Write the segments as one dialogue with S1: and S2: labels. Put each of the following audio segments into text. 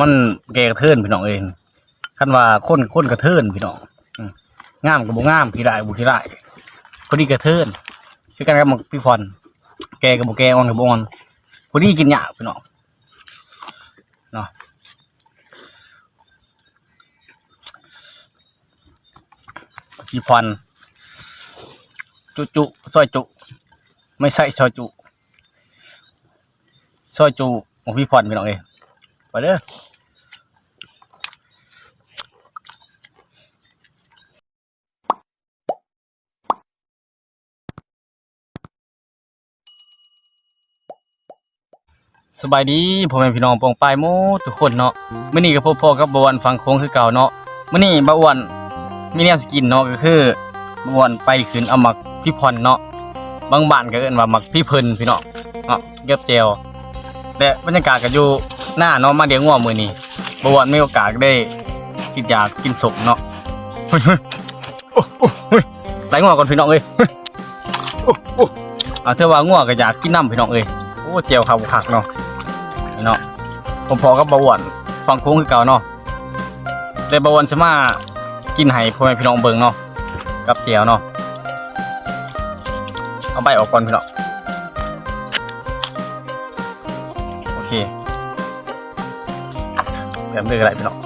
S1: มันแกกระเทินพี่น้องเองคันว่าคนคนกระเทินพี่น้องงามกับบ่งามพี่ได้บุพี่ได้คนนี้กระเทินคือกันกับหมักพี่พรแกกับบ่แกอ่อนกับบ่อ่อนคนนี้กินหยาพี่น้องเนาะพี่พรจุจุซอยจุ ไม่ใช่ซอยจุซอยจูของพี่พรพี่น้องเอ้ยไปเด้อ สบายดีพ่อแม่พี่น้องปองปายหมูทุกคนเนาะมื้อนี้ก็พบพ่อกับบวนฟังโค้งคือเก่าเนาะมื้อนี้บาวนมีแนวสกินเนาะก็คือบาวนไปขึ้นเอามักพี่พรเนาะบางบ้านก็เอิ้นว่ามักพี่เพิ่นพี่น้องเนาะเก็บแจวและบรรยากาศก็อยู่หน้าเนาะมาเดี๋ยวง่วงมือนี้บวชมีโอกาสได้กินยากินสมเนาะเฮ้ยโอ้โอ้เฮ้ยไหลง่วงก่อนพี่น้องเอ้ยเฮ้ยโอ้โหอ่าเธอว่าง่วงก็อยากกินน้ำพี่น้องเอ้ยโอ้เจียวขาวขักเนาะ นี่เนาะผมพอกับบวชฟังโค้งคือเก่าเนาะแต่บวชสมากินไห้พ่อแม่พี่น้องเบิ่งเนาะกับเจียวเนาะเอาใบออกก่อนพี่น้องโอเคแผมเลือกอะไรพี่น้อง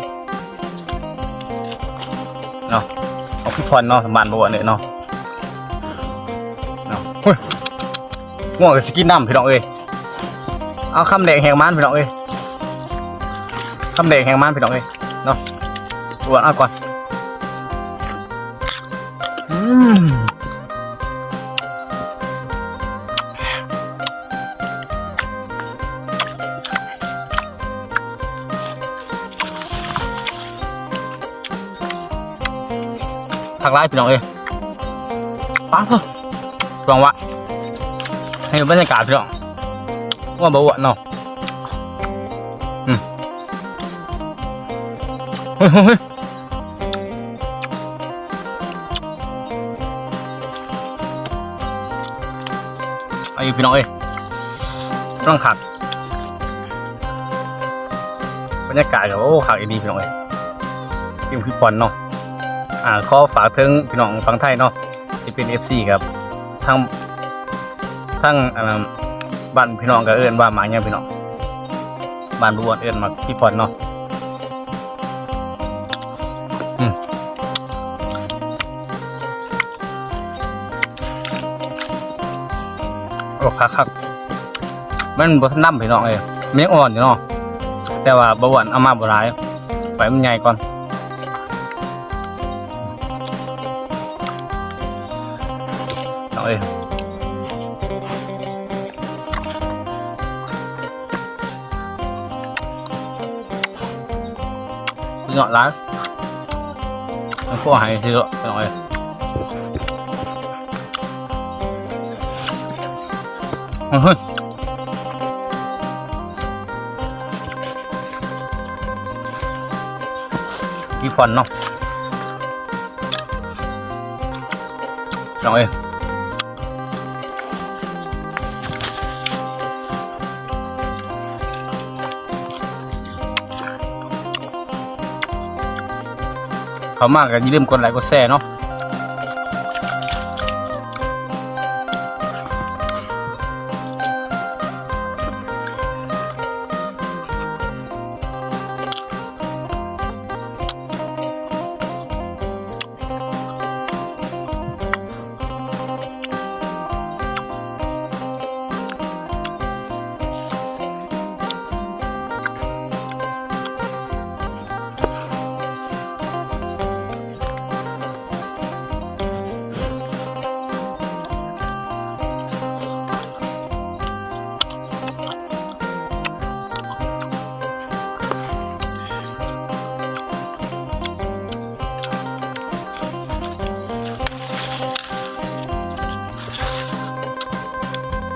S1: เนาะเอาพี่พรเนาะสมบัติบัวเนี่ยเนาะเนาะเฮ้ยง่วงกับสกินน้ำพี่น้องเอ้ย เอาคำแดงแหงมันพี่น้องเอ้ยคำแดงแหงมันพี่น้องเอ้ยเนาะบวนเอาก่อนอืมผักไร้พี่น้องเอ้ยปังเพิ่มลองวะให้บรรยากาศพี่น้อง ว่าบ่าวเนาะอืมเฮ้ยเฮ้ยเฮ้ยอายุพี่น้องเอ้ยต้องขักบรรยากาศกับโอ้ขักอีดีพี่น้องเอ้ยยิ่งพี่ปอนเนาะอ่าขอฝากถึงพี่น้องฝั่งไทยเนาะที่เป็น FC ครับทั้งทั้งอ่า บ้านพี่น้องก็เอิ้นว่าหมาเนี่ยพี่น้องบ้านบัวเอิ้นมาพี่พรเนาะอืมโอ้คักคักมันบ่ทันนำพี่น้องเอ้ยมันยังอ่อนอยู่เนาะแต่ว่าบวานเอามาบ่หลายไปมันใหญ่ก่อนน้องเอ้ย เหงาะร้านมันพวกหายทีละน้องเอ้ยเฮ้ยพี่พรเนาะน้องเอ้ย เขามากกันอย่าลืมกดไลค์กดแชร์เนาะ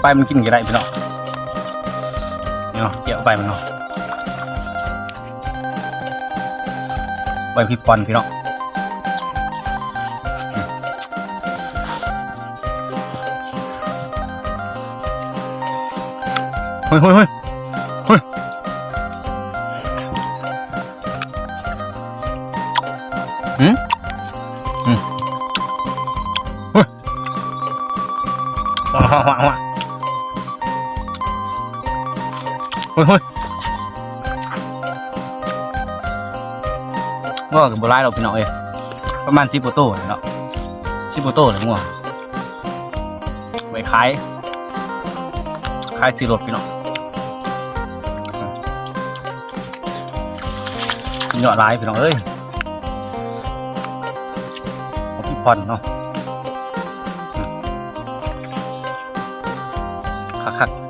S1: ไปมันกินกันได้พี่น้องเนาะเกี่ยวไปมันเนาะไปพี่ปอนพี่น้องเฮ้ยเฮ้ยเฮ้ยเฮ้ยอืมอืมเฮ้ยว้าวว้าวว้าว เฮ้ยเฮ้ยง่วงกับโบราณเราพี่น้องเอ้ยประมาณสิบโตวเนาะสิบโตวเลยง่วงไว้ขายขายซื้อรถพี่น้องกินยอดร้ายพี่น้องเอ้ยของพี่พรเนาะคักคักๆ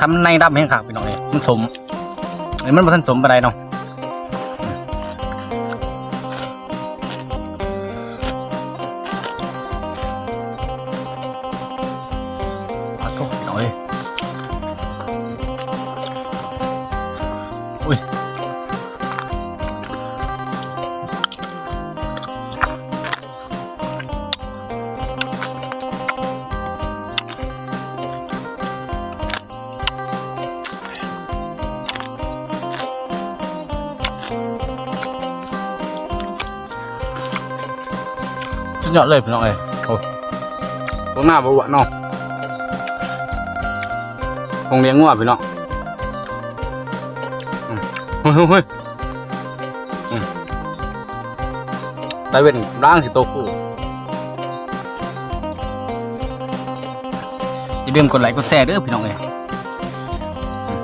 S1: ทำในดับแห้งคักพี่น้องเนี่ยมันสมอันนี้มันบ่ทันสมปานใดเนาะ สุดยอดเลยพี่น้องเอ้ยโอ้ตรงหน้าบ่หวานเนาะคงเลี้ยงงัวพี่น้องอืมเฮ้ยเฮ้ยเฮ้ยอืมได้เป็นร่างสิโตคู่อย่าลืมกดไลค์กดแชร์เด้อพี่น้องเอ้ยอืม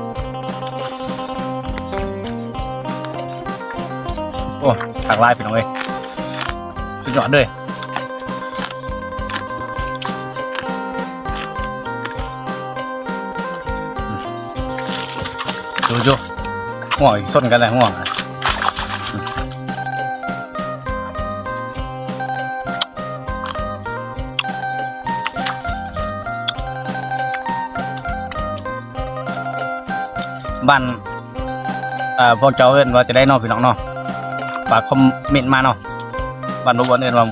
S1: โอ้ทางไลน์พี่น้องเอ้ยสุดยอดเลย ดูดูห่วงอีกส้นกันเลยห่วงบ้านอ่อพวกเจ้าเอิ้นว่าจะได้นอพี่น้องเนาะฝากคอมเมนต์มาเนาะบ้านบวนเอินว่า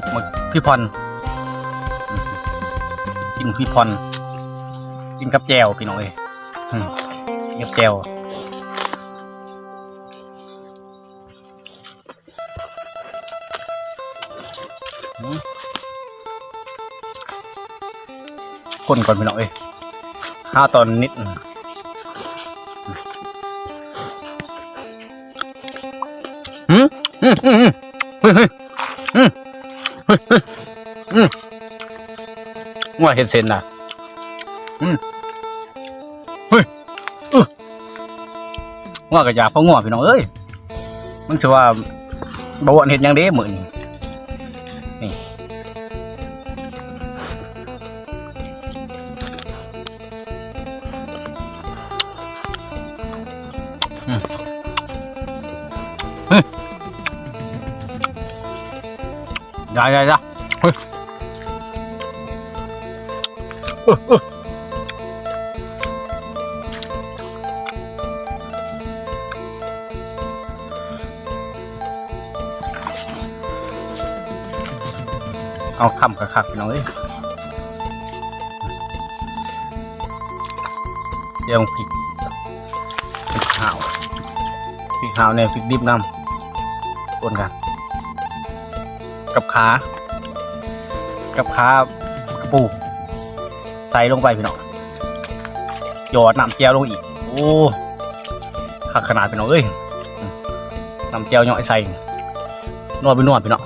S1: พี่พรกินพี่พรกินกับแจวพี่น้องเอ้ยกินกับแจว คนก่อนพี่น้องเอ้ยห้าวตอนนิดอืมอืมอืมอืมอืมเฮ้ยเฮ้ยงัวเห็นเซนนะอืมเฮ้ยอื้องัวกระยาเพราะงัวพี่น้องเอ้ยมันสิว่าบวนเห็นหยังเด้เหมือน อืมเฮ้ยอย่าอย่าอย่าเฮ้ยเอาคำคักๆพี่น้องเอ้ยเดี๋ยวพริกพ ริกขาวแนี่ยพริกดิบน้ำคนกัน กับขา กับขากระปู ใส่ลงไปพี่น้องหยอดน้ำเจียวลงอีก โอ้ขักขนาดพี่น้องเอ้ยน้ำเจียวหย่อยใส่นวดไปนวดพี่น้อง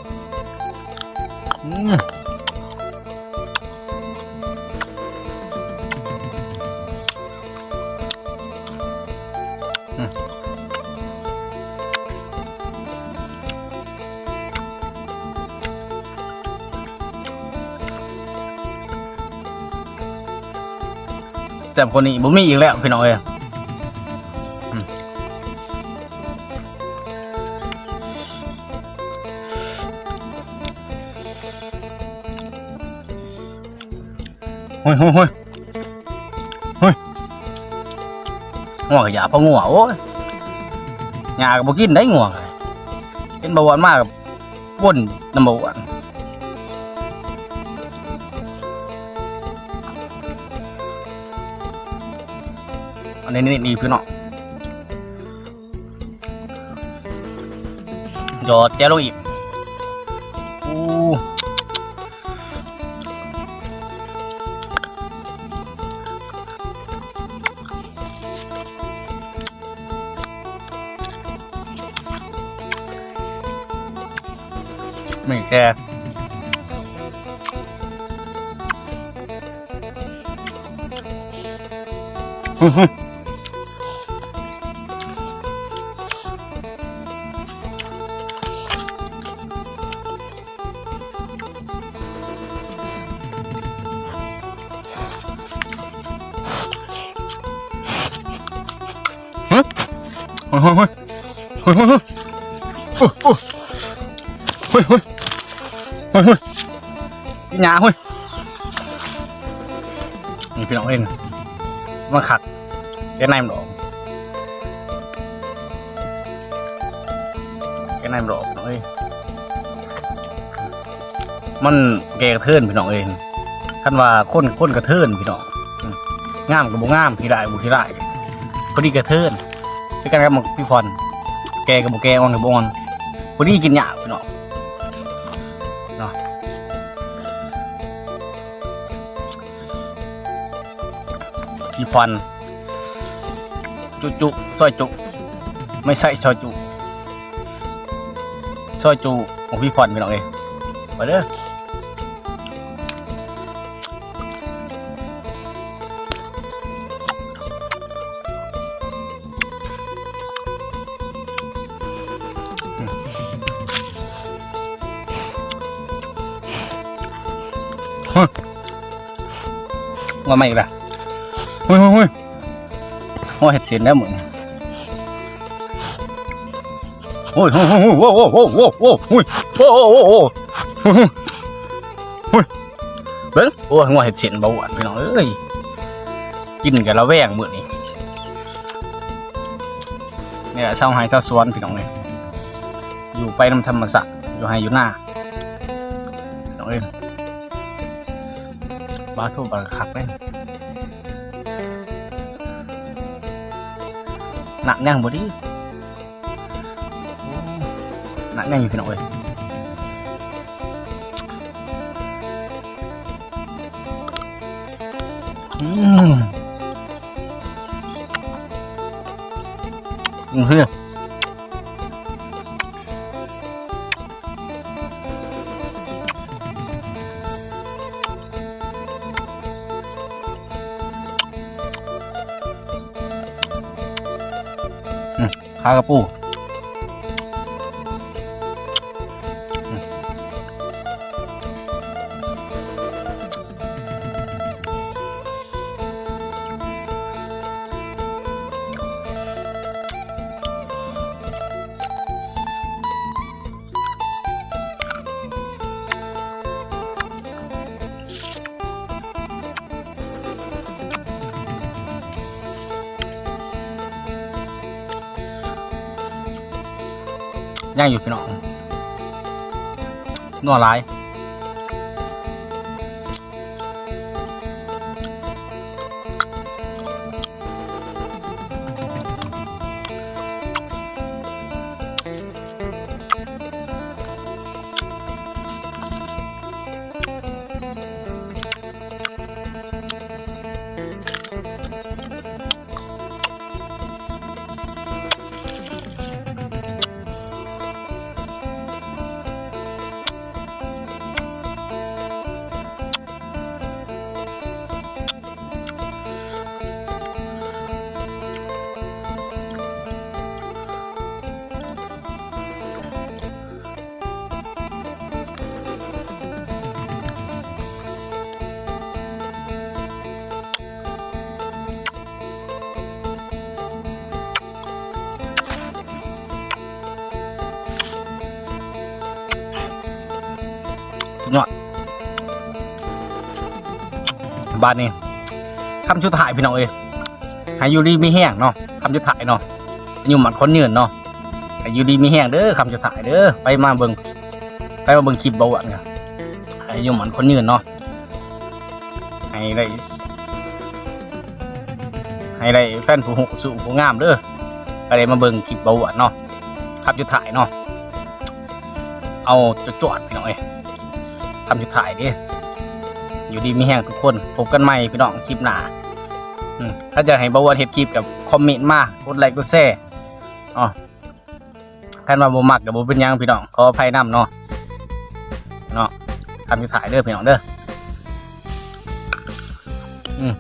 S1: ซ่บคนนี้บ่มีอีกแล้วพี่น้องเอ้ยเฮ้ยเฮ้ยเฮ้ยเฮ้ยง่วงกับยาพอง่วงโอ้ยยาก็บ่กินได้ง่วงเป็นเบาหวานมากบวนน้ำเบาหวาน อันนี้นี่ดีพี่เนาะยอดแจ้ลงอีกอู้ไม่แกฮึฮึ ฮ้ยเฮ้ยเฮ้ยเฮ้ยเฮ้ยเฮ้ยเฮ้ยหนาเฮ้ยนี่พี่น้องเองมาขัดแกนายมันออกแกนายมันออกน้องเอ้ยมันแกกระเทินพี่น้องเองคันว่าคนคนกระเทินพี่น้องงามกับบ่งามพี่ได้บ่พี่ได้คนนี้กระเทินคือกันกับพี่พร แกกับบ่แกอ่อนกับบ่อ่อนพอดีกินหยาพี่น้องเนาะพี่ฟัน จุจุซอยจุ ไม่ใส่ซอยจุซอยจุของพี่ฟันพี่น้องเองไปเด้อ ว่าไม่อีกละเฮ้ยเฮ้ยเฮ้ยว่าเห็ดเสียนแล้วเหมือนโอ้ยโอ้ยโอ้ยโอ้ยโอ้ยโอ้ยโอ้ยโอ้ยโอ้ยโอ้ยโอ้ยโอ้ยเบิ้งโอ้ยว่าเห็ดเสียนเบาหวานพี่น้องเอ้ยกินกับละแวงมือนี้เนี่ยเศร้าหายเศร้าสวนพี่น้องเลยอยู่ไปน้ำธรรมศาสตร์อยู่ให้อยู่หน้าพี่น้องเอ้ย บ้าทูบางคักเลยหนักแน่งบ่ดิหนักแน่งอยู่พี่น้องเอ้ยอืมอืมเฮ้ย คากระปู ย่างอยู่พี่น้องนัวหลาย บ้านนี้คำชุดถ่ายพี่น้องเอ้ยให้อยูรีมีแห้งเนาะคำชุดถ่ายเนาะอยู่หมัดคนเนือนเนาะให้อยูรีมีแห้งเด้อคำชุดถ่ายเด้อไปมาเบิ่งไปมาเบิ่งคลิปเบาหวานกันให้อยู่หมัดคนเนือนเนาะให้ได้ให้ได้แฟนผู้หูสู่ผู้งามเด้อไปได้มาเบิ่งคลิปเบาหวานเนาะคำชุดถ่ายเนาะเอาจะจวดๆพี่น้องเอ้ยคำสุดท้ายเดิ อยู่ดีมีแห้งทุกคนพบกันใหม่พี่น้องคลิปหน้าถ้าจะให้บวชเห็ดคลิปกับคอมเมนต์มากดไลค์กดแชร์อ๋อคันว่าบ่มักกับบ่เป็นยังพี่น้องขออภัยนํเนาะทำที่ถ่ายเด้อพี่น้องเด้ออืม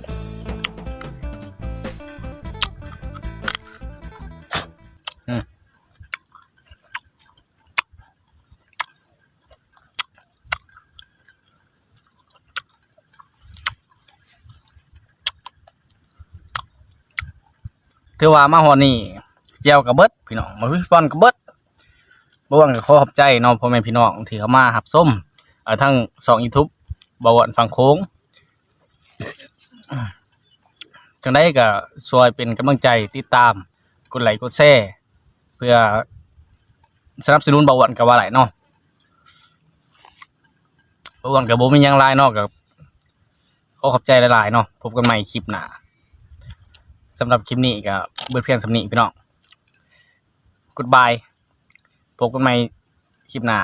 S1: ถือว่ามาฮอนี่เจียวกับเบิดพี่น้องมาวิฟอนกับเบิดบ่วังก็ขอขอบใจน้องพ่อแม่พี่น้องที่เขามาหับส้มเอ่อทั้งสอง YouTube บ่าวอนฟังโค้งจังได้ก็ช่วยเป็นกำลังใจติดตามกดไลค์กดแชร์เพื่อสนับสนุนบวอนกับว่าหลายเนาะบวอนกับบ่มียังหลายเนาะกับขอขอบใจหลายๆเนาะพบกันใหม่คลิปหน้า สำหรับคลิปนี้ก็เบิดเพียงสำนีพี่น้องกุดบายพบกันใหม่คลิปหน้า